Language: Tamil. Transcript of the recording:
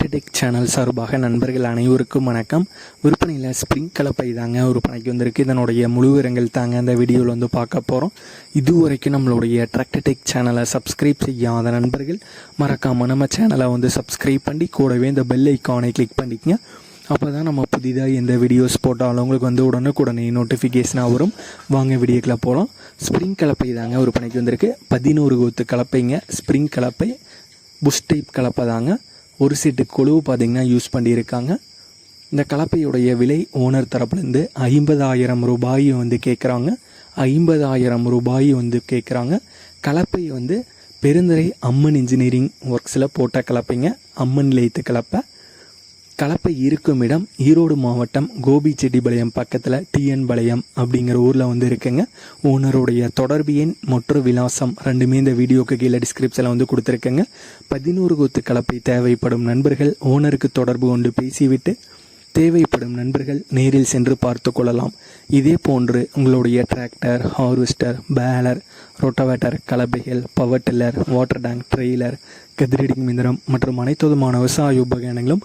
டெக் சேனல் சார்பாக நண்பர்கள் அனைவருக்கும் வணக்கம். விற்பனையில் ஸ்ப்ரிங் கலப்பை தாங்க விற்பனைக்கு வந்திருக்கு. இதனுடைய முழு விவரங்கள் தாங்க இந்த வீடியோவில் வந்து பார்க்க போகிறோம் இதுவரைக்கும் நம்மளுடைய டெக் சேனலை சப்ஸ்கிரைப் செய்யாத நண்பர்கள் மறக்காமல் நம்ம சேனலை வந்து சப்ஸ்கிரைப் பண்ணி கூடவே இந்த பெல் ஐக்கானை கிளிக் பண்ணிக்கங்க. அப்போ தான் நம்ம புதிதாக எந்த வீடியோஸ் போட்டாலும் உங்களுக்கு வந்து உடனுக்குடனே நோட்டிஃபிகேஷனாக வரும். வாங்க வீடியோக்கில் போகலாம் ஸ்ப்ரிங் கலப்பை தாங்க விற்பனைக்கு வந்திருக்கு. பதினோரு கோத்து கலப்பைங்க. ஸ்ப்ரிங் கலப்பை புஷ் டைப் கலப்பை தாங்க. ஒரு சீட்டு கொழுவு பார்த்திங்கன்னா யூஸ் பண்ணியிருக்காங்க. இந்த கலப்பையுடைய விலை ஓனர் தரப்புலேருந்து ஐம்பதாயிரம் ரூபாய் வந்து கேட்குறாங்க ஐம்பதாயிரம் ரூபாய் வந்து கேட்குறாங்க கலப்பை வந்து பெருந்துறை அம்மன் இன்ஜினியரிங் ஒர்க்ஸில் போட்ட கலப்பைங்க. அம்மன் லேத்து கலப்பை. கலப்பை இருக்கும் இடம் ஈரோடு மாவட்டம் கோபி செட்டிபாளையம் பக்கத்தில் டிஎன் பாளையம் அப்படிங்கிற ஊரில் வந்து இருக்குங்க. ஓனருடைய தொடர்பு எண் மற்றும் விலாசம் ரெண்டுமே இந்த வீடியோக்கு கீழே டிஸ்கிரிப்ஷனில் வந்து கொடுத்துருக்கேங்க. பதினோரு கொத்து கலப்பை தேவைப்படும் நண்பர்கள் ஓனருக்கு தொடர்பு கொண்டு பேசிவிட்டு தேவைப்படும் நண்பர்கள் நேரில் சென்று பார்த்து கொள்ளலாம். இதே போன்று உங்களுடைய tractor harvester baler rotavator கலப்பைகள் power tiller water tank trailer கதிரடி மிந்திரம் மற்றும் அனைத்து விதமான விவசாய உபகரணங்களும்